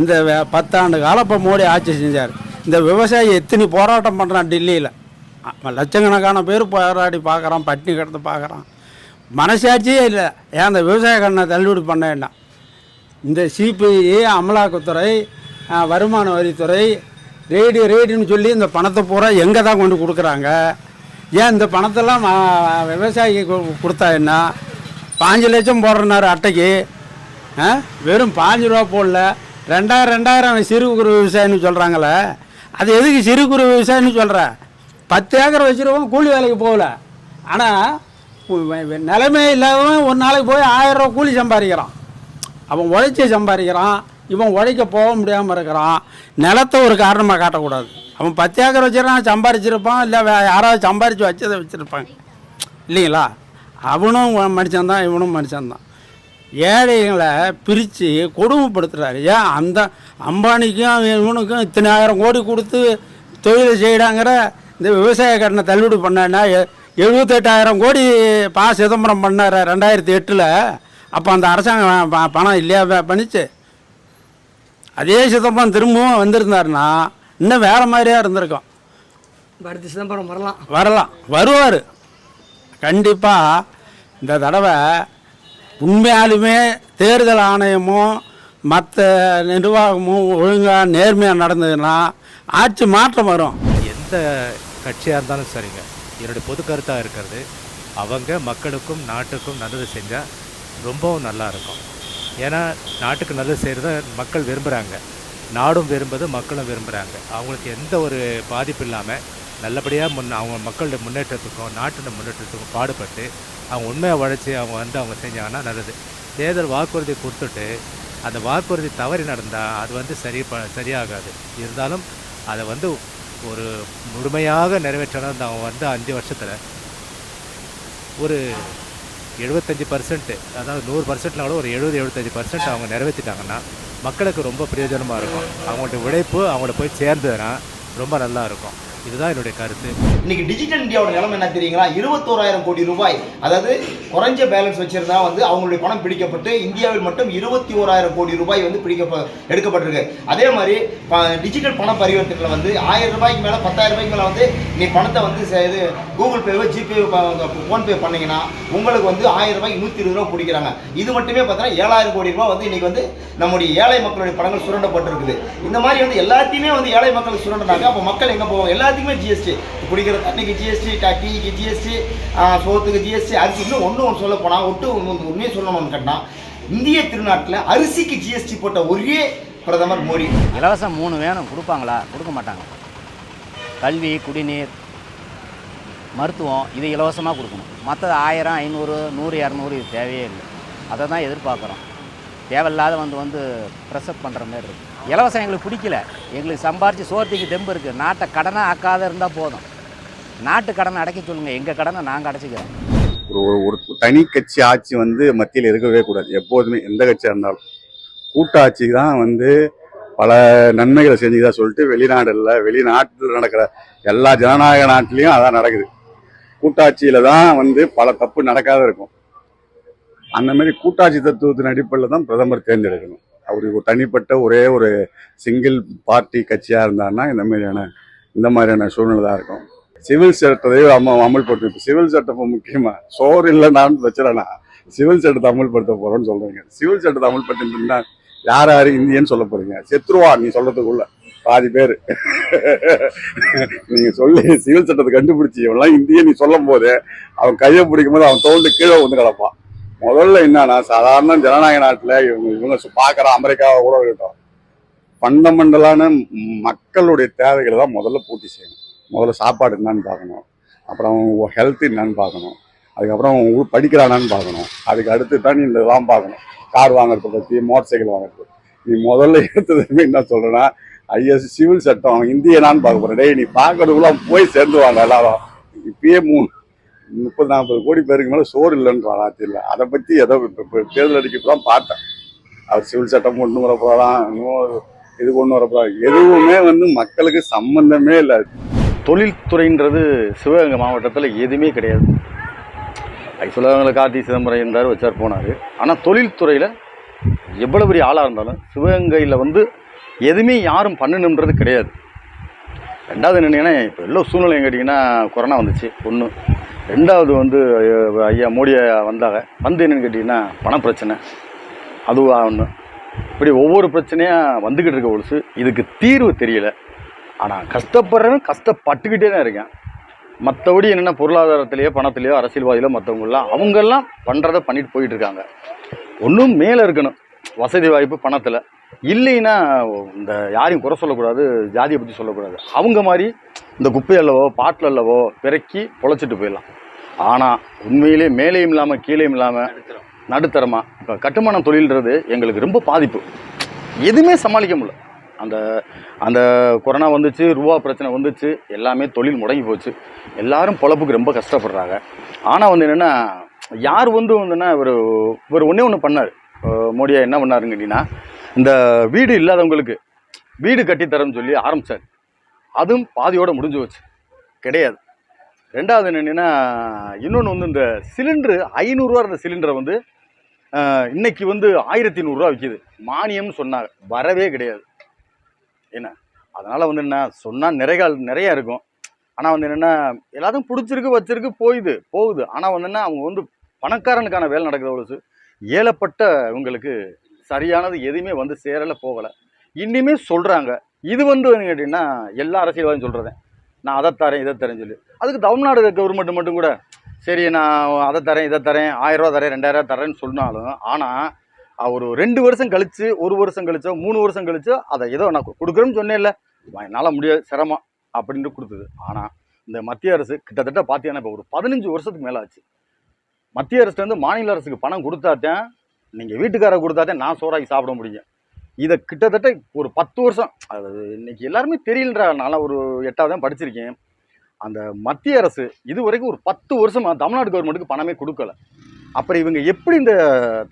இந்த பத்தாண்டு காலம் இப்போ மோடி ஆட்சி செஞ்சார். இந்த விவசாயி எத்தனை போராட்டம் பண்ணுறான் டெல்லியில்? லட்சக்கணக்கான பேர் போராடி பார்க்குறான் பட்டினி கிடந்து பார்க்குறான் மனசாட்சியே இல்லை. ஏன் அந்த விவசாய கண்ணை தள்ளுபடி பண்ண வேண்டாம் இந்த சிபிஐ அமலாக்கத்துறை வருமான வரித்துறை ரேடி ரேடின்னு சொல்லி இந்த பணத்தை பூரா எங்கே தான் கொண்டு கொடுக்குறாங்க? ஏன் இந்த பணத்தெல்லாம் விவசாயிக்கு கொடுத்தா என்ன? பாஞ்சு லட்சம் போடுறனாரு அட்டைக்கு. வெறும் பாஞ்சு ரூபா போடல. ரெண்டாயிரம் ரெண்டாயிரம் சிறு குறு விவசாயின்னு சொல்கிறாங்களே அது எதுக்கு சிறு குறு விவசாயின்னு சொல்கிற பத்து ஏக்கர் வச்சுருவோம் கூலி வேலைக்கு போகல. ஆனால் நிலைமை இல்லாதவன் ஒரு நாளைக்கு போய் ஆயிரம் ரூபா கூலி சம்பாதிக்கிறான். அவன் உழைச்சி சம்பாதிக்கிறான். இவன் உழைக்க போக முடியாமல் இருக்கிறான். நிலத்தை ஒரு காரணமாக காட்டக்கூடாது. அவன் பத்து ஏக்கர் வச்சிருக்கான் சம்பாரிச்சிருப்பான் இல்லை வே யாராவது சம்பாரித்து வச்சதை வச்சுருப்பாங்க. இல்லைங்களா? அவனும் மனுஷன் தான் இவனும் மனுஷன்தான். ஏழைகளை பிரித்து கொடுமைப்படுத்துகிறாரு ஏன் அந்த அம்பானிக்கும் இவனுக்கும் இத்தனை ஆயிரம் கோடி கொடுத்து தொழில் செய்கிறாங்கிற இந்த விவசாய கடனை தள்ளுபடி பண்ணா எழுபத்தெட்டாயிரம் கோடி பா சிதம்பரம் பண்ணார் ரெண்டாயிரத்தி எட்டில். அப்போ அந்த அரசாங்கம் பணம் இல்லையா பண்ணிச்சு. அதே சிதம்பரம் திரும்பவும் வந்திருந்தாருன்னா இன்னும் வேறு மாதிரியா இருந்திருக்கும். அடுத்து சிதம்பரம் வரலாம். வரலாம். வருவார். கண்டிப்பாக இந்த தடவை உண்மையாலுமே தேர்தல் ஆணையமும் மற்ற நிர்வாகமும் ஒழுங்காக நேர்மையாக நடந்ததுன்னா ஆட்சி மாற்றம் வரும். எந்த கட்சியாக இருந்தாலும் சரிங்க. என்னுடைய பொது கருத்தாக இருக்கிறது. அவங்க மக்களுக்கும் நாட்டுக்கும் நல்லது செஞ்சால் ரொம்பவும் நல்லா இருக்கும். ஏன்னா நாட்டுக்கு நல்லது செய்கிறத மக்கள் விரும்புகிறாங்க நாடும் விரும்புது மக்களும் விரும்புகிறாங்க அவங்களுக்கு எந்த ஒரு பாதிப்பு இல்லாமல் நல்லபடியாக முன் அவங்க மக்களோட முன்னேற்றத்துக்கும் நாட்டோட முன்னேற்றத்துக்கும் பாடுபட்டு அவங்க உண்மையாக உழைச்சி அவங்க வந்து அவங்க செஞ்சாங்கன்னா நல்லது. தேர்தல் வாக்குறுதி கொடுத்துட்டு அந்த வாக்குறுதி தவறி நடந்தால் அது வந்து சரி ப சரியாகாது. இருந்தாலும் அதை வந்து ஒரு முழுமையாக நிறைவேற்றணும் அவங்க வந்து அஞ்சு வருஷத்தில் ஒரு எழுபத்தஞ்சி பர்சன்ட் அதாவது நூறு பர்சன்ட்னாலும் ஒரு எழுபது எழுபத்தஞ்சி பர்சன்ட் அவங்க நிறைவேற்றிட்டாங்கன்னா மக்களுக்கு ரொம்ப பிரயோஜனமாக இருக்கும். அவங்களுடைய உழைப்பு அவங்கள போய் சேர்ந்ததுன்னா ரொம்ப நல்லா இருக்கும். இதுதான் என்னுடைய கருத்து. இன்னைக்கு டிஜிட்டல் இந்தியாவோட நிலைமை என்ன தெரியுங்களா? இருபத்தோராயிரம் கோடி ரூபாய். அதாவது குறைஞ்ச பேலன்ஸ் வச்சிருந்தா வந்து அவங்களுடைய பணம் பிடிக்கப்பட்டு இந்தியாவில் மட்டும் இருபத்தி ஓராயிரம் கோடி ரூபாய் வந்து பிடிக்க எடுக்கப்பட்டிருக்கு. அதே மாதிரி டிஜிட்டல் பண பரிவர்த்தனையில் வந்து ஆயிரம் ரூபாய்க்கு மேலே பத்தாயிரம் ரூபாய்க்கு மேலே வந்து நீ பணத்தை வந்து இது கூகுள் பேவோ ஜிபே ஃபோன்பே பண்ணீங்கன்னா உங்களுக்கு வந்து ஆயிரம் ரூபாய்க்கு நூற்றி இருபது ரூபா பிடிக்கிறாங்க. இது மட்டுமே பார்த்தீங்கன்னா ஏழாயிரம் கோடி ரூபாய் வந்து இன்னைக்கு வந்து நம்முடைய ஏழை மக்களுடைய பணங்கள் சுரண்டப்பட்டிருக்குது. இந்த மாதிரி வந்து எல்லாத்தையுமே வந்து ஏழை மக்களுக்கு சுரண்டினாங்க. அப்போ மக்கள் எங்கே போவாங்க? எல்லா எல்லாத்துக்குமே ஜிஎஸ்டி குடிக்கிற தண்ணிக்கு ஜிஎஸ்டி டீக்கு ஜிஎஸ்டி சோத்துக்கு ஜிஎஸ்டி அரிசி இன்னும் ஒன்று ஒன்று சொல்ல போனால் ஒட்டு உண்மையை சொல்லணும்னு கேட்டால் இந்திய திருநாட்டில் அரிசிக்கு ஜிஎஸ்டி போட்ட ஒரே பிரதமர் மோடி. இலவசம் மூணு வேணும். கொடுப்பாங்களா? கொடுக்க மாட்டாங்க. கல்வி குடிநீர் மருத்துவம் இது இலவசமாக கொடுக்கணும். மற்றது ஆயிரம் ஐநூறு நூறு இரநூறு இது தேவையே இல்லை. அதை தான் எதிர்பார்க்குறோம். தேவையில்லாத வந்து வந்து ப்ரெஸ்அப் பண்ணுற மாதிரி இருக்குது இலவசம் எங்களுக்கு பிடிக்கல. எங்களுக்கு சம்பாரித்து சோர்த்திக்கு தெம்பு இருக்குது நாட்டை கடனாக ஆக்காத இருந்தால் போதும். நாட்டு கடனை அடைக்க சொல்லுங்கள் எங்கள் கடனை நாங்கள் அடைச்சிக்கிறோம். ஒரு ஒரு- ஒரு தனி கட்சி ஆட்சி வந்து மத்தியில் இருக்கவே கூடாது. எப்போதுமே எந்த கட்சியாக இருந்தாலும். கூட்டாட்சி தான் வந்து பல நன்மைகளை செஞ்சுதா சொல்லிட்டு வெளிநாடுல வெளிநாட்டில் நடக்கிற எல்லா ஜனநாயக நாட்டிலையும் அதான் நடக்குது. கூட்டாட்சியில தான் வந்து பல தப்பு நடக்காத இருக்கும். அந்த மாதிரி கூட்டாட்சி தத்துவத்தின் அடிப்படையில் தான் பிரதமர் தேர்ந்தெடுக்கணும். அவருக்கு தனிப்பட்ட ஒரே ஒரு சிங்கிள் பார்ட்டி கட்சியாக இருந்தாருன்னா இந்த மாதிரியான இந்த மாதிரியான சூழ்நிலை தான் இருக்கும். சிவில் சட்டத்தை அம அமல்படுத்தி சிவில் சட்டம் இப்போ முக்கியமா சோறு இல்லைனான்னு வச்சிடனா சிவில் சட்டத்தை அமல்படுத்த போகிறோன்னு சொல்கிறீங்க சிவில் சட்டத்தை அமல்படுத்தினா யார் யார் இந்தியன்னு சொல்ல போகிறீங்க செத்துருவா நீ சொல்கிறதுக்குள்ள பாதி பேர். நீங்க சொல்லி சிவில் சட்டத்தை கண்டுபிடிச்சி இவெல்லாம் இந்திய நீ சொல்லும் போது அவன் கையை பிடிக்கும் போது அவன் தோல்ந்து கீழே வந்து கிடப்பான். முதல்ல என்னன்னா சாதாரண ஜனநாயக நாட்டில் இவங்க இவங்க பார்க்குற அமெரிக்காவை கூட இருக்கட்டும். ஃபண்டமெண்டலான மக்களுடைய தேவைகளை தான் முதல்ல பூர்த்தி செய்யணும். முதல்ல சாப்பாடு என்னன்னு பார்க்கணும். அப்புறம் ஹெல்த் என்னன்னு பார்க்கணும். அதுக்கப்புறம் அவன் ஊர் படிக்கிறானான்னு பார்க்கணும். அதுக்கு அடுத்து தான் நீ இதெல்லாம் பார்க்கணும். கார் வாங்குறத பற்றி மோட்டர் சைக்கிள் வாங்குறது. நீ முதல்ல எடுத்ததுமே என்ன சொல்கிறேன்னா ஐஎஸ் சிவில் சட்டம் இந்தியனான்னு பார்க்க போகிறேன் டேய் நீ பார்க்கறதுக்குள்ள போய் போய் சேர்ந்துவாங்க எல்லாரும். இப்பயே மூணு முப்பது நாற்பது கோடி பேருக்கு மேலே சோறு இல்லைன்றான் ஆட்சியில் அதை பற்றி ஏதோ இப்போ தேர்தல் அடிக்கிட்டு தான் பார்த்தேன். அவர் சிவில் சட்டம் கொண்டு வர போகிறான் இன்னும் இது கொண்டு வர போகிறான் எதுவுமே வந்து மக்களுக்கு சம்மந்தமே இல்லை. தொழில்துறைன்றது சிவகங்கை மாவட்டத்தில் எதுவுமே கிடையாது. சிவகங்கையில் கார்த்தி சிதம்பரம் இருந்தார் வச்சார் போனார். ஆனால் தொழில்துறையில் எவ்வளோ பெரிய ஆளாக இருந்தாலும் சிவகங்கையில் வந்து எதுவுமே யாரும் பண்ணணுன்றது கிடையாது. ரெண்டாவது என்னென்னா இப்போ எல்லோ சூழ்நிலை கேட்டிங்கன்னா கொரோனா வந்துச்சு ஒன்று ரெண்டாவது வந்து ஐயா- ஐயா வந்தாங்க. வந்து என்னன்னு கேட்டிங்கன்னா பணப்பிரச்சனை அதுவாக ஒன்று இப்படி ஒவ்வொரு பிரச்சனையாக வந்துக்கிட்டு இருக்க ஒழுசு இதுக்கு தீர்வு தெரியல. ஆனால் கஷ்டப்படுறவன் கஷ்டப்பட்டுக்கிட்டே தான் இருக்கேன். மற்றபடி என்னென்ன பொருளாதாரத்திலேயோ பணத்திலேயோ அரசியல்வாதியிலோ மற்றவங்களாம் அவங்கெல்லாம் பண்ணுறத பண்ணிட்டு போயிட்டு இருக்காங்க. ஒன்றும் மேலே இருக்கணும். வசதி வாய்ப்பு பணத்தில். இல்லைன்னா இந்த யாரையும் குறை சொல்லக்கூடாது ஜாதியை பற்றி சொல்லக்கூடாது. அவங்க மாதிரி இந்த குப்பை அல்லவோ பாட்டில் அல்லவோ பிறக்கி பொழைச்சிட்டு போயிடலாம். ஆனால் உண்மையிலே மேலேயும் இல்லாமல் கீழேயும் இல்லாமல் நடுத்தரமாக இப்போ கட்டுமான தொழில்ன்றது எங்களுக்கு ரொம்ப பாதிப்பு. எதுவுமே சமாளிக்க முடியல. அந்த அந்த கொரோனா வந்துச்சு ரூபா பிரச்சனை வந்துச்சு எல்லாமே தொழில் முடங்கி போச்சு. எல்லாரும் பொழப்புக்கு ரொம்ப கஷ்டப்படுறாங்க. ஆனால் வந்து என்னென்னா யார் வந்து வந்துன்னா இவர் இவர் ஒன்றே ஒன்று பண்ணார். மோடியா என்ன பண்ணாருன்னு கேட்டிங்கன்னா இந்த வீடு இல்லாதவங்களுக்கு வீடு கட்டித்தரேன்னு சொல்லி ஆரம்பித்தார் அதுவும் பாதியோட முடிஞ்சு போச்சு. கிடையாது. ரெண்டாவது என்னென்னா இன்னொன்று வந்து இந்த சிலிண்டரு ஐநூறுரூவா இருந்த சிலிண்டரை வந்து இன்றைக்கி இன்னைக்கு வந்து ஆயிரத்தி நூறுரூவா விற்கிது மானியம்னு சொன்னாங்க. வரவே கிடையாது. என்ன? அதனால் வந்து என்ன சொன்னால் நிறைய நிறையா இருக்கும். ஆனால் வந்து என்னென்னா எல்லாத்துக்கும் பிடிச்சிருக்கு வச்சிருக்கு போயுது போகுது. ஆனால் வந்து என்ன அவங்க வந்து பணக்காரனுக்கான வேலை நடக்குது அவ்வளோ ஏழப்பட்ட இவங்களுக்கு சரியானது எதுவுமே வந்து சேரலை போகலை. இன்னுமே சொல்கிறாங்க இது வந்து வந்து கேட்டிங்கன்னா எல்லா அரசியல்வாதியும் சொல்கிறதேன் நான் அதை தரேன் இதை தரேன் சொல்லி. அதுக்கு தமிழ்நாடு கவர்மெண்ட் மட்டும் கூட சரி நான் அதை தரேன் இதை தரேன் ஆயிரரூவா தரேன் ரெண்டாயிரம் தரேன்னு சொன்னாலும் ஆனால் ஒரு ரெண்டு வருஷம் கழித்து ஒரு வருஷம் கழிச்சோ மூணு வருஷம் கழிச்சோ அதை ஏதோ நான் கொடுக்குறேன்னு சொன்னேன்ல. என்னால் முடியாது சிரமம் அப்படின்ட்டு கொடுத்தது. ஆனால் இந்த மத்திய அரசு கிட்டத்தட்ட பார்த்தீங்கன்னா இப்போ ஒரு பதினஞ்சு வருஷத்துக்கு மேலே ஆச்சு. மத்திய அரசு வந்து மாநில அரசுக்கு பணம் கொடுத்தாத்தான் நீங்கள் வீட்டுக்காரர் கொடுத்தாத்தான் நான் சோறாக்கி சாப்பிட முடியும். இதை கிட்டத்தட்ட ஒரு பத்து வருஷம். அது இன்றைக்கி எல்லாருமே தெரியலன்றா நான் ஒரு எட்டாவது தான் படிச்சிருக்கேன். அந்த மத்திய அரசு இது வரைக்கும் ஒரு பத்து வருஷமாக தமிழ்நாடு கவர்மெண்ட்டுக்கு பணமே கொடுக்கல. அப்புறம் இவங்க எப்படி இந்த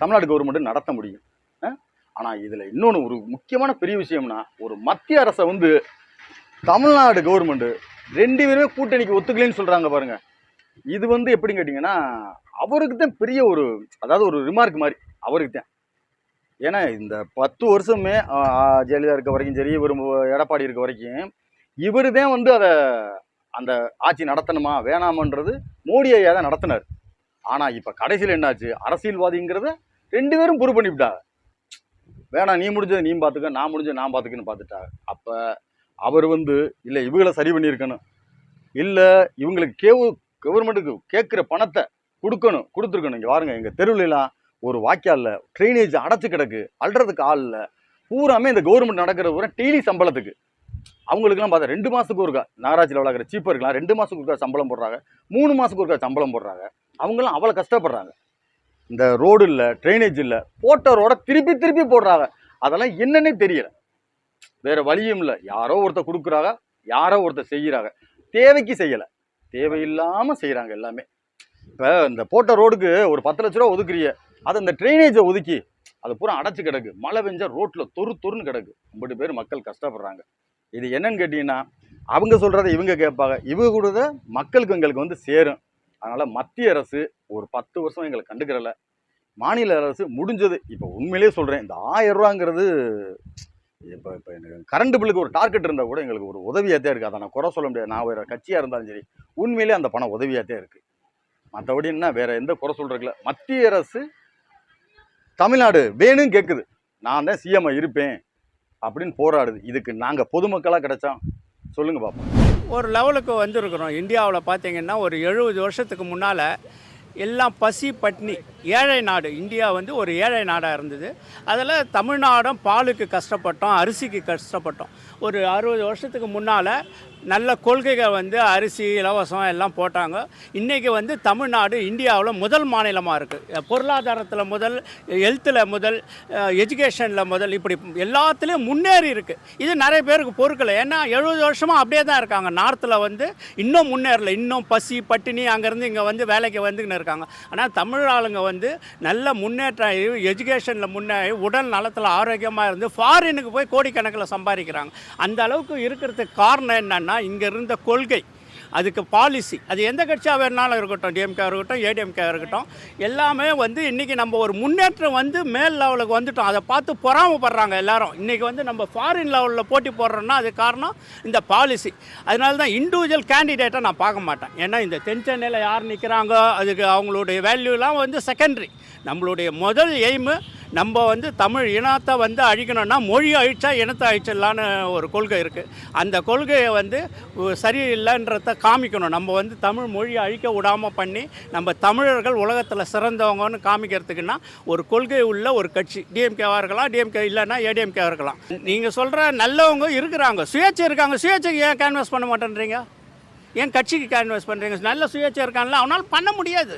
தமிழ்நாடு கவர்மெண்ட் நடத்த முடியும்? ஆனால் இதில் இன்னொன்று ஒரு முக்கியமான பெரிய விஷயம்னா ஒரு மத்திய அரசை வந்து தமிழ்நாடு கவர்மெண்ட்டு ரெண்டு பேருமே கூட்டணிக்கு ஒத்துக்கலைன்னு சொல்கிறாங்க பாருங்கள் இது வந்து எப்படின்னு கேட்டிங்கன்னா அவருக்கு தான் பெரிய ஒரு அதாவது ஒரு ரிமார்க் மாதிரி. அவருக்கு தான் ஏன்னா இந்த பத்து வருஷமே ஜெயலலிதா இருக்க வரைக்கும் சரி இவர் எடப்பாடி இருக்க வரைக்கும் இவர் தான் வந்து அதை அந்த ஆட்சி நடத்தணுமா வேணாமன்றது மோடி ஐயா தான் நடத்தினார். ஆனால் இப்போ கடைசியில் என்னாச்சு? அரசியல்வாதிங்கிறத ரெண்டு பேரும் பொறு பண்ணிவிட்டாங்க. வேணாம் நீ முடிஞ்சதை நீ பார்த்துக்க நான் முடிஞ்சதை நான் பார்த்துக்கன்னு பார்த்துட்டாங்க அப்போ அவர் வந்து இல்லை இவங்களை சரி பண்ணியிருக்கணும். இல்லை இவங்களுக்கு கேவு கவர்மெண்ட்டுக்கு கேட்குற பணத்தை கொடுக்கணும் கொடுத்துருக்கணும். இங்கே வாருங்க எங்கள் தெருவுலலாம் ஒரு வாய்க்காலில் ட்ரைனேஜ் அடைச்சு கிடக்கு. அல்றதுக்கு ஆள் இல்லை. பூராமே இந்த கவர்மெண்ட் நடக்கிற பூரா டெய்லி சம்பளத்துக்கு. அவங்களுக்குலாம் பார்த்தா ரெண்டு மாதத்துக்கு ஒருக்கா நகராட்சியில் வளர்க்குற இருக்கலாம் ரெண்டு மாதத்துக்கு ஒருக்கா சம்பளம் போடுறாங்க. மூணு மாதத்துக்கு ஒருக்கா சம்பளம் போடுறாங்க. அவங்களாம் அவ்வளோ கஷ்டப்படுறாங்க. இந்த ரோடு இல்லை ட்ரைனேஜ் இல்லை போட்ட ரோட திருப்பி திருப்பி போடுறாங்க. அதெல்லாம் என்னன்னே தெரியல. வேறு வழியும் இல்லை. யாரோ ஒருத்தர் கொடுக்குறாங்க யாரோ ஒருத்தர் செய்கிறாங்க தேவைக்கு செய்யலை. தேவையில்லாமல் செய்கிறாங்க எல்லாமே. இப்போ இந்த போட்ட ரோடுக்கு ஒரு பத்து லட்ச ரூபா ஒதுக்குறிய அதை இந்த ட்ரைனேஜை ஒதுக்கி அது பூரா அடைச்சு கிடக்கு. மழை பெஞ்சா ரோட்டில் தொறு தொறுன்னு கிடக்கு. ரெண்டு பேர் மக்கள் கஷ்டப்படுறாங்க. இது என்னன்னு கேட்டிங்கன்னா அவங்க சொல்கிறத இவங்க கேட்பாங்க. இவங்க கொடுத்த மக்களுக்கு எங்களுக்கு வந்து சேரும். அதனால் மத்திய அரசு ஒரு பத்து வருஷம் எங்களை கண்டுக்கிறல. மாநில அரசு முடிஞ்சது. இப்போ உண்மையிலேயே சொல்கிறேன் இந்த ஆயிரம் ரூபாங்கிறது இப்போ இப்போ எனக்கு கரண்ட் பில்லுக்கு ஒரு டார்கெட் இருந்தால் கூட எங்களுக்கு ஒரு உதவியாக தான் இருக்குது. அதை நான் குறை சொல்ல முடியாது. நான் வேறு கட்சியாக இருந்தாலும் சரி உண்மையிலே அந்த பணம் உதவியாகத்தே இருக்குது மற்றபடி என்ன வேறு எந்த குறை சொல்கிறதுல மத்திய அரசு தமிழ்நாடு வேணும்னு கேட்குது நான் தான் சிஎம்ஐ இருப்பேன் அப்படின்னு போராடுது. இதுக்கு நாங்கள் பொதுமக்களாக கிடைச்சோம் சொல்லுங்கள் பார்ப்போம் ஒரு லெவலுக்கு வந்திருக்கிறோம். இந்தியாவில் பார்த்தீங்கன்னா ஒரு எழுபது வருஷத்துக்கு முன்னால் எல்லாம் பசி பட்னி ஏழை நாடு. இந்தியா வந்து ஒரு ஏழை நாடாக இருந்தது. அதில் தமிழ்நாடும் பாலுக்கு கஷ்டப்பட்டோம் அரிசிக்கு கஷ்டப்பட்டோம். ஒரு அறுபது வருஷத்துக்கு முன்னால் நல்ல கொள்கைகள் வந்து அரிசி இலவசம் எல்லாம் போட்டாங்க. இன்றைக்கி வந்து தமிழ்நாடு இந்தியாவில் முதல் மாநிலமாக இருக்குது பொருளாதாரத்தில் முதல் ஹெல்த்தில் முதல் எஜுகேஷனில் முதல் இப்படி எல்லாத்துலேயும் முன்னேறி இருக்குது இது நிறைய பேருக்கு பொறுக்கலை. ஏன்னா எழுபது வருஷமாக அப்படியே தான் இருக்காங்க. நார்த்தில் வந்து இன்னும் முன்னேறல. இன்னும் பசி பட்டினி அங்கேருந்து இங்கே வந்து வேலைக்கு வந்துக்கின்னு இருக்காங்க. இருக்காங்க. ஆனால் தமிழ் ஆளுங்க வந்து நல்ல முன்னேற்றம் எஜுகேஷனில் முன்னேறி உடல் நலத்தில் ஆரோக்கியமாக இருந்து ஃபாரினுக்கு போய் கோடிக்கணக்கில் சம்பாதிக்கிறாங்க. அந்த அளவுக்கு இருக்கிறதுக்கு காரணம் என்னன்னா இங்கே இருந்த கொள்கை. அதுக்கு பாலிசி அது எந்த கட்சியாக வேணாலும் இருக்கட்டும் டிஎம்கே இருக்கட்டும் ஏடிஎம்கே இருக்கட்டும் எல்லாமே வந்து இன்றைக்கி நம்ம ஒரு முன்னேற்றம் வந்து மேல் லெவலுக்கு வந்துட்டோம். அதை பார்த்து பொறாமப்படுறாங்க எல்லாரும். இன்றைக்கி வந்து நம்ம ஃபாரின் லெவலில் போட்டி போடுறோம்னா அது காரணம் இந்த பாலிசி அதனால தான் இண்டிவிஜுவல் கேண்டிடேட்டை நான் பார்க்க மாட்டேன். ஏன்னா இந்த தென் சென்னையில் யார் நிற்கிறாங்க அதுக்கு அவங்களுடைய வேல்யூலாம் வந்து செகண்டரி நம்மளுடைய முதல் எய்மு நம்ம வந்து தமிழ் இனத்தை வந்து அழிக்கணும்னா மொழி அழிச்சா இனத்தை அழிச்சிடலான்னு ஒரு கொள்கை இருக்குது அந்த கொள்கையை வந்து சரியில்லைன்றத காமிக்கணும். நம்ம வந்து தமிழ் மொழியை அழிக்க விடாமல் பண்ணி நம்ம தமிழர்கள் உலகத்தில் சிறந்தவங்கன்னு காமிக்கிறதுக்குன்னா ஒரு கொள்கை உள்ள ஒரு கட்சி. டிஎம்கேவாக இருக்கலாம் டிஎம்கே இல்லைன்னா ஏடிஎம்கேவாக இருக்கலாம். நீங்கள் சொல்கிற நல்லவங்க இருக்கிறாங்க. சுயேட்சை இருக்காங்க. சுயேட்சைக்கு ஏன் கேன்வாஸ் பண்ண மாட்டேன்றீங்க? ஏன் கட்சிக்கு கேன்வாஸ் பண்ணுறீங்க நல்ல சுயேட்சை இருக்கான்ல அவனால் பண்ண முடியாது.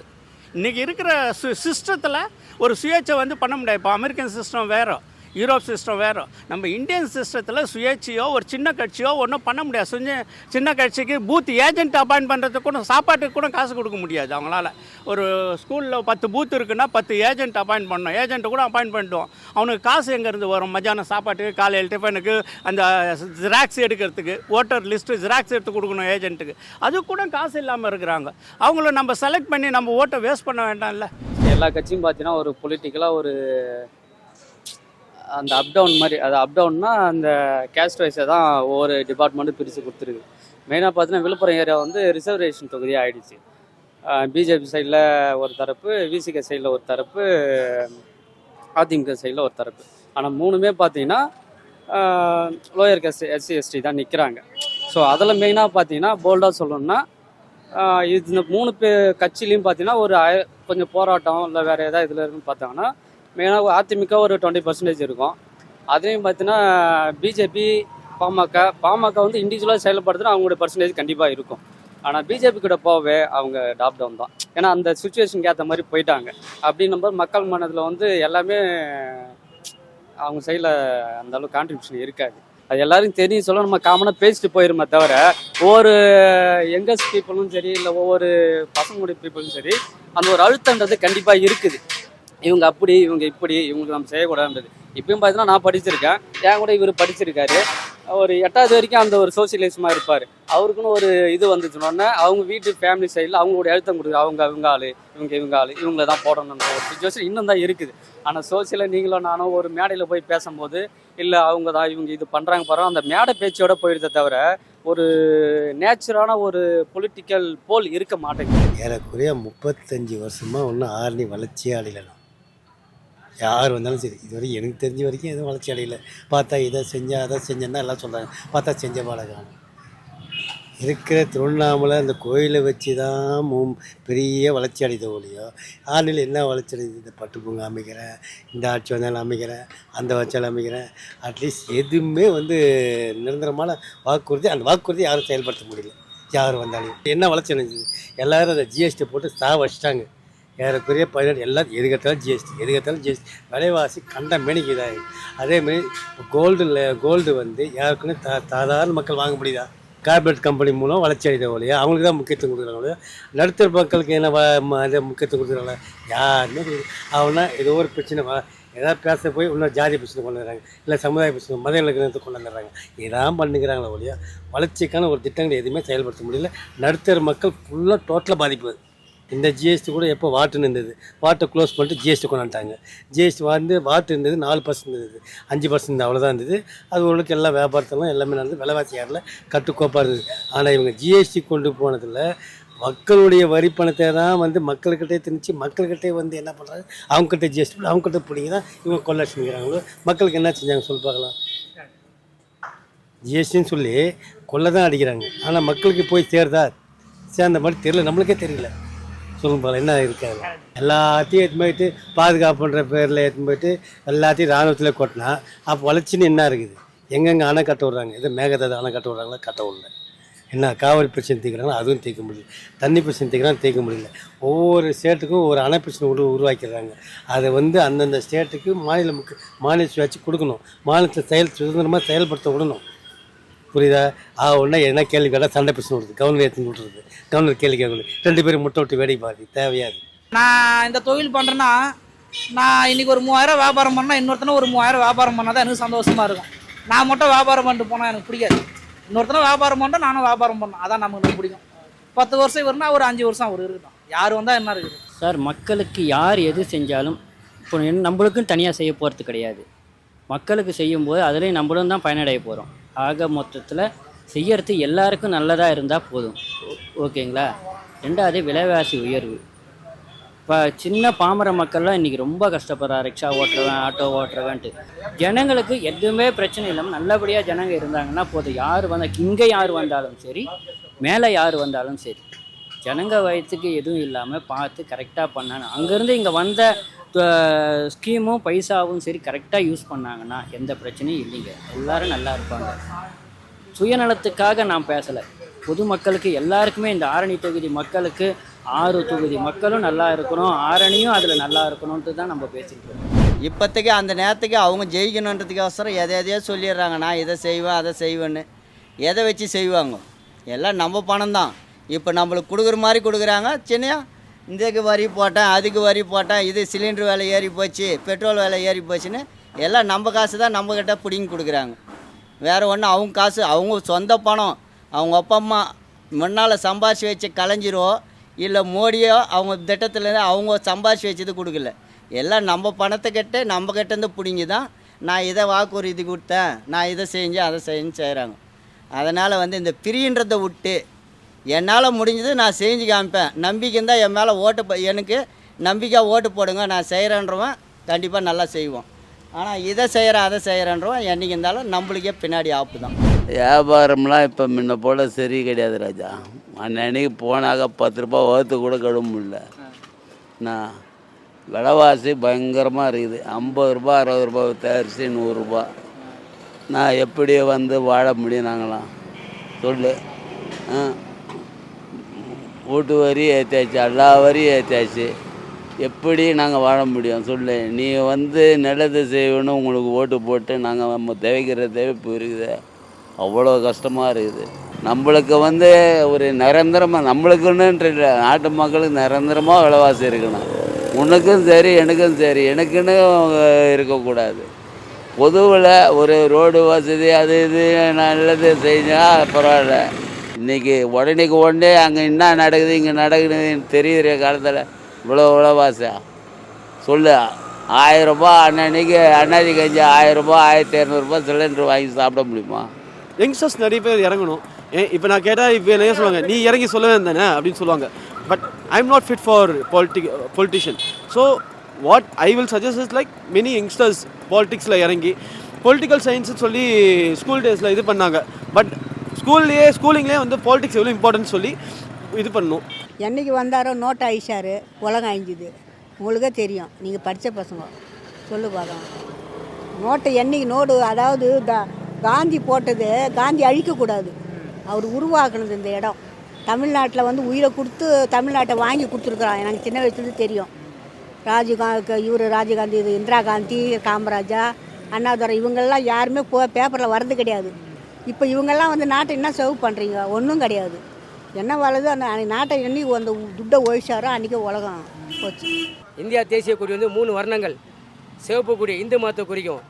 இன்றைக்கி இருக்கிற சு சிஸ்டத்தில் ஒரு சுயேட்சை வந்து பண்ண முடியாது. இப்போ அமெரிக்கன் சிஸ்டம் வேறு. யூரோப் சிஸ்டம் வேறு. நம்ம இந்தியன் சிஸ்டத்தில் சுயேட்சையோ ஒரு சின்ன கட்சியோ ஒன்றும் பண்ண முடியாது. சின்ன சின்ன கட்சிக்கு பூத் ஏஜென்ட் அப்பாயிண்ட் பண்ணுறதுக்கு கூட சாப்பாட்டுக்கு கூட காசு கொடுக்க முடியாது அவங்களால. ஒரு ஸ்கூலில் பத்து பூத் இருக்குன்னா பத்து ஏஜென்ட் அப்பாயின் பண்ணோம் ஏஜென்ட்டை கூட அப்பாயின் பண்ணிட்டோம். அவனுக்கு காசு எங்கேருந்து வரும்? மத்தியானம் சாப்பாட்டுக்கு காலையில் டிஃபனுக்கு அந்த ஜெராக்ஸ் எடுக்கிறதுக்கு ஓட்டர் லிஸ்ட்டு ஜெராக்ஸ் எடுத்து கொடுக்கணும் ஏஜென்ட்டுக்கு அது கூட காசு இல்லாமல் இருக்கிறாங்க. அவங்கள நம்ம செலக்ட் பண்ணி நம்ம ஓட்டை வேஸ்ட் பண்ண வேண்டாம்ல. எல்லா கட்சியும் பார்த்தீங்கன்னா ஒரு பொலிட்டிக்கலாக ஒரு அந்த அப் டவுன் மாதிரி அது அப் டவுன்னா அந்த கேஸ்ட் வைஸை தான் ஒவ்வொரு டிபார்ட்மெண்ட்டும் பிரித்து கொடுத்துருக்கு. மெயினாக பார்த்தீங்கன்னா விழுப்புரம் ஏரியா வந்து ரிசர்வேஷன் தொகுதியாக ஆயிடுச்சு. பிஜேபி சைடில் ஒரு தரப்பு விசிகே சைடில் ஒரு தரப்பு அதிமுக சைடில் ஒரு தரப்பு. ஆனால் மூணுமே பார்த்தீங்கன்னா லோயர் கேஸ்ட் எஸ்சி எஸ்டி தான் நிற்கிறாங்க ஸோ அதில் மெயினாக பார்த்தீங்கன்னா போல்டாக சொல்லணும்னா இது மூணு பே கட்சிலையும் பார்த்தீங்கன்னா ஒரு கொஞ்சம் போராட்டம் இல்லை வேறு ஏதாவது இதில் இருக்குன்னு பார்த்தாங்கன்னா மெயினாக அதிமுக ஒரு டுவெண்ட்டி பர்சன்டேஜ் இருக்கும். அதையும் பார்த்தீங்கன்னா பிஜேபி பாமக பாமக வந்து இண்டிவிஜுவலாக செயல்படுத்துனா அவங்களுடைய பர்சன்டேஜ் கண்டிப்பாக இருக்கும். ஆனால் பிஜேபி கூட போகவே அவங்க டாப் டவுன் தான். ஏன்னா அந்த சுச்சுவேஷனுக்கு ஏற்ற மாதிரி போயிட்டாங்க. அப்படின்னும் போது மக்கள் மனதில் வந்து எல்லாமே அவங்க சைடில் அந்த அளவுக்கு கான்ட்ரிபியூஷன் இருக்காது. அது எல்லாரும் தெரியும் சொல்ல நம்ம காமனாக பேசிட்டு போயிருமே தவிர ஒவ்வொரு யங்கஸ்ட் பீப்புளும் சரி இல்லை ஒவ்வொரு பசங்களுடைய பீப்புளும் சரி அந்த ஒரு அழுத்தன்றது கண்டிப்பாக இருக்குது. இவங்க அப்படி இவங்க இப்படி இவங்களுக்கு நம்ம செய்யக்கூடாதுன்றது. இப்பயும் பார்த்தீங்கன்னா நான் படிச்சிருக்கேன். என் கூட இவர் படிச்சிருக்காரு. ஒரு எட்டாவது வரைக்கும் அந்த ஒரு சோசியலிசமாக இருப்பார். அவருக்குன்னு ஒரு இது வந்துச்சுனோடனே அவங்க வீட்டு ஃபேமிலி சைடில் அவங்களுடைய அழுத்தம் கொடுக்குது. அவங்க இவங்க ஆள் இவங்க இவங்க ஆள் இவங்கள தான் போடணுன்ற ஒரு சுச்சுவேஷன் இன்னும் தான் இருக்குது. ஆனால் சோசியலில் நீங்களும் நானும் ஒரு மேடையில் போய் பேசும்போது இல்லை அவங்க தான் இவங்க இது பண்ணுறாங்க பாருங்க அந்த மேடை பேச்சோட போயிடுதே தவிர ஒரு நேச்சுரான ஒரு பொலிட்டிக்கல் போல் இருக்க மாட்டேங்குது. ஏறக்குறைய முப்பத்தஞ்சு வருஷமாக ஒன்றும் ஆரணி வளர்ச்சியே அடையலை. யார் வந்தாலும் சரி இதுவரை எனக்கு தெரிஞ்ச வரைக்கும் எதுவும் வளர்ச்சி அடையலை. பார்த்தா இதை செஞ்சேன் அதை செஞ்சேன்னா எல்லாம் சொல்கிறாங்க பார்த்தா செஞ்ச பாட இருக்கிற திருவண்ணாமலை அந்த கோயிலை வச்சு தான் பெரிய வளர்ச்சி அடைந்த ஒழியோ ஆளில் என்ன வளர்ச்சி அடைந்தது இந்த பட்டு அமைக்கிறேன் இந்த ஆட்சி வந்தாலும் அமைக்கிறேன் அந்த வச்சாலும் அமைக்கிறேன் அட்லீஸ்ட் எதுவுமே வந்து நிரந்தரமான வாக்குறுதி அந்த வாக்குறுதி யாரும் செயல்படுத்த முடியல. யார் வந்தாலும். என்ன வளர்ச்சி அடைஞ்சது? எல்லாரும் அந்த ஜிஎஸ்டி போட்டு சா வச்சிட்டாங்க. ஏறக்குறைய பதினெட்டு எல்லாம் எது கட்டாலும் ஜிஎஸ்டி எது கட்டாலும் ஜிஎஸ்டி விலைவாசி கண்ட மேனிக்கு இதாகுது அதேமாதிரி கோல்டில் கோல்டு வந்து யாருக்குன்னு தா சாதாரண மக்கள் வாங்க முடியுதா? கார்பரேட் கம்பெனி மூலம் வளர்ச்சி அடைந்த ஒழியா அவங்களுக்கு தான் முக்கியத்துவம் கொடுக்குறாங்க ஒழிய நடுத்தர மக்களுக்கு என்ன வ- முக்கியத்துவம் கொடுக்குறாங்களா யாருமே அவனா ஏதோ ஒரு பிரச்சனை ஏதாவது பேச போய் இன்னும் ஜாதி பிரச்சனை கொண்டு வராங்க இல்லை சமுதாய பிரச்சனை மத இலக்கணத்தை கொண்டு வந்துடுறாங்க. இதான் பண்ணுங்கிறாங்களா ஒழிய வளர்ச்சிக்கான ஒரு திட்டங்கள் எதுவுமே செயல்படுத்த முடியல. நடுத்தர மக்கள் ஃபுல்லாக டோட்டலாக பாதிப்பு. இந்த ஜிஎஸ்டி கூட எப்போ வாட்டுன்னு இருந்தது? வாட்டை க்ளோஸ் பண்ணிட்டு ஜிஎஸ்டி கொண்டாண்டாங்க ஜிஎஸ்டி வந்து வாட்டு இருந்தது நாலு பர்சன்ட் இருந்தது. அஞ்சு பர்சன்ட் அவ்வளோதான் இருந்தது. அது ஓரளவுக்கு எல்லா வியாபாரத்தெல்லாம் எல்லாமே நடந்தது. விலைவாசி ஏறல கட்டுக்கோப்பாக இருந்தது. ஆனால் இவங்க ஜிஎஸ்டி கொண்டு போனதில் மக்களுடைய வரி பணத்தை தான் வந்து மக்கள்கிட்டே திணிச்சு மக்கள்கிட்டே வந்து என்ன பண்ணுறாங்க அவங்ககிட்ட ஜிஎஸ்டி அவங்ககிட்ட பிடிங்கி தான் இவங்க கொள்ளடிச்சுங்கிறாங்களோ மக்களுக்கு என்ன செஞ்சாங்க? சொல்லி பார்க்கலாம். ஜிஎஸ்டின்னு சொல்லி கொள்ள தான் அடிக்கிறாங்க. ஆனால் மக்களுக்கு போய் சேருதா? சேர்ந்த மாதிரி தெரியல. நம்மளுக்கே தெரியல. சொல்லுங்க என்ன இருக்காது எல்லாத்தையும் எடுத்து போயிட்டு பாதுகாப்புன்ற பேரில் எடுத்து போயிட்டு எல்லாத்தையும் இராணுவத்தில் கொட்டினா அப்போ வளர்ச்சின்னு என்ன இருக்குது? எங்கெங்கே அணை கட்ட விட்றாங்க? இது மேகதாது அணை கட்ட விட்றாங்களா? கட்ட விடல. என்ன காவிரி பிரச்சனை தீர்க்குறாங்களோ அதுவும் தீர்க்க முடியல. தண்ணி பிரச்சனை தீர்க்குறாங்க தீர்க்க முடியல. ஒவ்வொரு ஸ்டேட்டுக்கும் ஒரு அணை பிரச்சனை உரு உருவாக்கிறாங்க அதை வந்து அந்தந்த ஸ்டேட்டுக்கு மாநில மாநில சுயாட்சி கொடுக்கணும். மாநிலத்தை செயல் சுதந்திரமாக செயல்படுத்த விடணும். புரியுதா? ஆ உடனே என்ன கேள்வி கேட்டால் சண்டை பிரச்சனை விடுறது கவர்னர் ஏற்றி விட்டுறது கவர்னர் கேள்வி கேட்கணும் ரெண்டு பேரும் முட்டை விட்டு வேடிக்கை பார்த்து தேவையாது. நான் இந்த தொழில் பண்ணுறேன்னா நான் இன்னைக்கு ஒரு மூவாயிரம் வியாபாரம் பண்ணால் இன்னொருத்தனை ஒரு மூவாயிரம் வியாபாரம் பண்ணால் தான் எனக்கு சந்தோஷமாக இருக்கும். நான் மட்டும் வியாபாரம் பண்ணிட்டு போனால் எனக்கு பிடிக்காது. இன்னொருத்தனை வியாபாரம் பண்ணால் நானும் வியாபாரம் பண்ணேன் அதான் நமக்கு ரொம்ப பிடிக்கும். பத்து வருஷம் இவருனா ஒரு அஞ்சு வருஷம் அவர் இருக்கட்டும். யார் வந்தால் என்ன இருக்குது? சார் மக்களுக்கு யார் எது செஞ்சாலும் இப்போ என்ன- நம்மளுக்கும் தனியாக செய்ய போகிறது கிடையாது. மக்களுக்கு செய்யும்போது அதுலேயும் நம்மளும் தான் பயனடைய போகிறோம் ஆக மொத்தத்தில் செய்யறது எல்லாருக்கும் நல்லதாக இருந்தால் போதும். ஓகேங்களா? ரெண்டாவது விலைவாசி உயர்வு. இப்போ சின்ன பாமர மக்கள்லாம் இன்றைக்கி ரொம்ப கஷ்டப்படுறா ரிக்ஷா ஓட்டுறவன் ஆட்டோ ஓட்டுறவன்ட்டு. ஜனங்களுக்கு எதுவுமே பிரச்சனை இல்லாமல் நல்லபடியாக ஜனங்க இருந்தாங்கன்னா போதும். யார் வந்தால் இங்கே யார் வந்தாலும் சரி மேலே யார் வந்தாலும் சரி. ஜனங்க வயத்துக்கு எதுவும் இல்லாமல் பார்த்து கரெக்டாக பண்ணாங்க அங்கேருந்து இங்கே வந்த ஸ்கீமும் பைசாவும் சரி கரெக்டாக யூஸ் பண்ணாங்கன்னா எந்த பிரச்சனையும் இல்லைங்க. எல்லோரும் நல்லா இருப்பாங்க. சுயநலத்துக்காக நான் பேசலை. பொதுமக்களுக்கு எல்லாருக்குமே இந்த ஆரணி தொகுதி மக்களுக்கு ஆறு தொகுதி மக்களும் நல்லா இருக்கணும் ஆரணியும் அதில் நல்லா இருக்கணும்ன்ட்டு தான் நம்ம பேசிட்டு இருக்கோம். அந்த நேரத்துக்கு அவங்க ஜெயிக்கணுன்றதுக்கோசரம் எதை எதையோ சொல்லிடுறாங்க. நான் இதை செய்வேன் அதை செய்வேன்னு. எதை வச்சு செய்வாங்க? எல்லாம் நம்ம பணம் தான் இப்போ நம்மளுக்கு கொடுக்குற மாதிரி கொடுக்குறாங்க சின்னையா? இதுக்கு வரி போட்டேன் அதுக்கு வரி போட்டேன் இது சிலிண்டர் விலை ஏறி போச்சு பெட்ரோல் விலை ஏறி போச்சுன்னு எல்லாம் நம்ம காசு தான் நம்மக்கிட்ட பிடிங்கி கொடுக்குறாங்க. வேறு ஒன்றும் அவங்க காசு அவங்க சொந்த பணம் அவங்க அப்பா அம்மா முன்னால் சம்பாரிச்சு வச்சு கலைஞ்சிரோ இல்லை மோடியோ அவங்க திட்டத்துலேருந்து அவங்க சம்பாரிச்சு வச்சது கொடுக்கல. எல்லாம் நம்ம பணத்தை கட்டு நம்ம கிட்டேருந்து பிடிங்கி தான் நான் இதை வாக்குறுதி கொடுத்தேன் நான் இதை செஞ்சேன் அதை செஞ்சு செய்கிறாங்க அதனால் வந்து இந்த பிரின்றதை விட்டு என்னால் முடிஞ்சது நான் செஞ்சு காமிப்பேன். நம்பிக்கை இருந்தால் என் மேலே ஓட்டு போ- எனக்கு நம்பிக்கை ஓட்டு போடுங்க நான் செய்கிறேன்றவன் கண்டிப்பாக நல்லா செய்வோம் ஆனால் இதை செய்கிறேன் அதை செய்கிறேன்றவன் என்றைக்கு இருந்தாலும் நம்மளுக்கே பின்னாடி ஆப்பு தான். வியாபாரம்லாம் இப்போ முன்ன போல் சரி கிடையாது ராஜா. அன்னைக்கு போனாக்க பத்து ரூபா ஓத்து கூட கடும் முடியல நான் விலைவாசி பயங்கரமாக இருக்குது. ஐம்பது ரூபா அறுபது ரூபா தயாரிச்சு நூறுரூபா நான் எப்படி வந்து வாழ முடியும் நாங்களாம். சொல்லு ஆ. ஓட்டு வரி ஏற்றாச்சு எல்லா வரியும் ஏற்றாச்சு எப்படி நாங்கள் வாழ முடியும்? சொல்லு. நீ வந்து நல்லது செய்யணும் உங்களுக்கு ஓட்டு போட்டு நாங்கள் நம்ம தேவைக்கிற தேவைப்பு இருக்குது. அவ்வளோ கஷ்டமாக இருக்குது. நம்மளுக்கு வந்து ஒரு நிரந்தரமாக நம்மளுக்குன்னுன்ற இல்லை நாட்டு மக்களுக்கு நிரந்தரமாக விலைவாசி இருக்கணும். உனக்கும் சரி எனக்கும் சரி எனக்குன்னு இருக்கக்கூடாது. பொதுவில் ஒரு ரோடு வசதி அது இது நல்லது செஞ்சால் பரவாயில்ல. இன்றைக்கி உடனேக்கு உடனே அங்கே என்ன நடக்குது இங்கே நடக்குதுன்னு தெரியுற காலத்தில். இவ்வளோ விலைவாசியா சொல்லு. ஆயிரரூபா அன்னன்னைக்கு அண்ணாதி கஞ்சி ஆயிரரூபா ஆயிரத்தி இரநூறுபா சிலிண்டர் வாங்கி சாப்பிட முடியுமா? யங்ஸ்டர்ஸ் நிறைய பேர் இறங்கணும். ஏன் இப்போ நான் கேட்டால் இப்போ என்ன சொல்லுவாங்க நீ இறங்கி சொல்ல தானே அப்படின்னு சொல்லுவாங்க. But I am not fit for politic politician so what I will suggest is like many youngsters பாலிட்டிக்ஸில் இறங்கி பொலிட்டிக்கல் சயின்ஸ்னு சொல்லி ஸ்கூல் டேஸில் இது பண்ணாங்க. பட் ஸ்கூல்லேயே ஸ்கூலிங்லேயே வந்து பாலிடிக்ஸ் எவ்வளோ இம்பார்ட்டன்ட் சொல்லி இது பண்ணணும். என்றைக்கு வந்தாரோ நோட்டை ஆயிஷார் உலகம் அழிஞ்சுது. உங்களுக்கே தெரியும். நீங்கள் படித்த பசங்க. சொல்லு பார்க்கலாம் நோட்டை என்றைக்கு நோடு அதாவது காந்தி போட்டது காந்தி அழிக்கக்கூடாது அவர் உருவாக்குனது இந்த இடம். தமிழ்நாட்டில் வந்து உயிரை கொடுத்து தமிழ்நாட்டை வாங்கி கொடுத்துருக்குறான் எனக்கு சின்ன வயசுலேருந்து தெரியும். ராஜீவ்கா இவர் ராஜீவ்காந்தி இது இந்திரா காந்தி காமராஜா அண்ணாதுரை இவங்கெல்லாம் யாருமே போ பேப்பரில் வர்றது கிடையாது. இப்போ இவங்கெல்லாம் வந்து நாட்டை என்ன செலவு பண்ணுறீங்க ஒன்றும் கிடையாது. என்ன வளருது அந்த அன்னைக்கு நாட்டை என்னைக்கு அந்த துட்டை ஒழிச்சாரோ அன்றைக்கி உலகம் போச்சு. இந்தியா தேசிய கொடி வந்து மூணு வர்ணங்கள். சிவப்பு கொடி இந்து மதத்தை குறிக்கும்.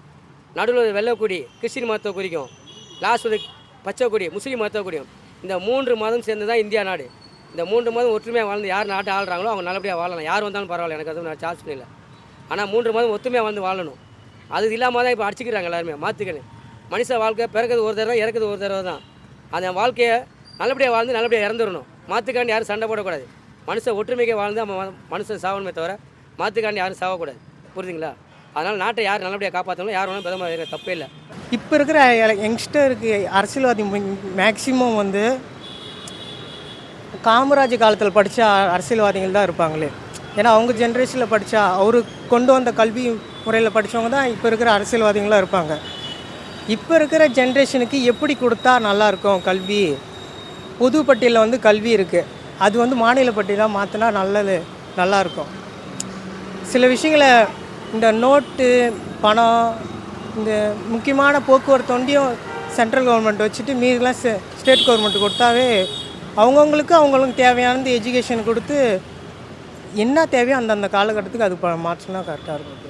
நடுவில் வெள்ளை கொடி கிறிஸ்டின் மதத்தை குறிக்கும். லாஸ்ட் வந்து பச்சை கொடி முஸ்லீம் மதத்தை குறிக்கும். இந்த மூன்று மதம் சேர்ந்து தான் இந்தியா நாடு. இந்த மூன்று மதம் ஒற்றுமையாக வாழ்ந்து யார் நாட்டை ஆளுறாங்களோ அவங்க நல்லபடியாக வாழலாம். யார் வந்தாலும் பரவாயில்ல எனக்கு அது நான் சார்ஜ் பண்ணல. ஆனால் மூன்று மதம் ஒற்றுமையாக வந்து வாழணும். அது இல்லாமல் தான் இப்போ அடிச்சுக்கிறாங்க எல்லாருமே மாற்றுக்கணும் மனுஷ வாழ்க்கை பிறக்கிறது ஒரு தடவை இறக்குது ஒரு தடவை தான். அந்த வாழ்க்கையை நல்லபடியாக வாழ்ந்து நல்லபடியாக இறந்துடணும். மாற்றுக்காண்டி யாரும் சண்டை போடக்கூடாது. மனுஷன் ஒற்றுமைக்கு வாழ்ந்து நம்ம மனுஷன் சாகணுமே தவிர மாற்றுக்காண்டி யாரும் சாகக்கூடாது புரியுதுங்களா? அதனால் நாட்டை யார் நல்லபடியாக காப்பாற்றணும் யார் வேணாலும் பிரதமர் தப்பே இல்லை. இப்போ இருக்கிற யங்ஸ்டருக்கு அரசியல்வாதி மேக்சிமம் வந்து காமராஜ் காலத்தில் படித்த அரசியல்வாதிகள் தான் இருப்பாங்களே. ஏன்னா அவங்க ஜென்ரேஷனில் படித்தா அவரு கொண்டு வந்த கல்வி முறையில் படித்தவங்க தான் இப்போ இருக்கிற அரசியல்வாதிகளாக இருப்பாங்க. இப்போ இருக்கிற ஜென்ரேஷனுக்கு எப்படி கொடுத்தா நல்லாயிருக்கும் கல்வி? பொது பட்டியலில் வந்து கல்வி இருக்குது அது வந்து மாநில பட்டியலாக மாற்றினா நல்லது நல்லாயிருக்கும். சில விஷயங்களை இந்த நோட்டு பணம் இந்த முக்கியமான போக்குவரத்து ஒன்றியும் சென்ட்ரல் கவர்மெண்ட் வச்சுட்டு மீதிலாம் ஸ்டேட் கவர்மெண்ட் கொடுத்தாவே அவங்கவுங்களுக்கு அவங்களுக்கு தேவையானது எஜுகேஷன் கொடுத்து என்ன தேவையோ அந்தந்த காலகட்டத்துக்கு அது ப- மாற்றினா கரெக்டாக இருக்கும்.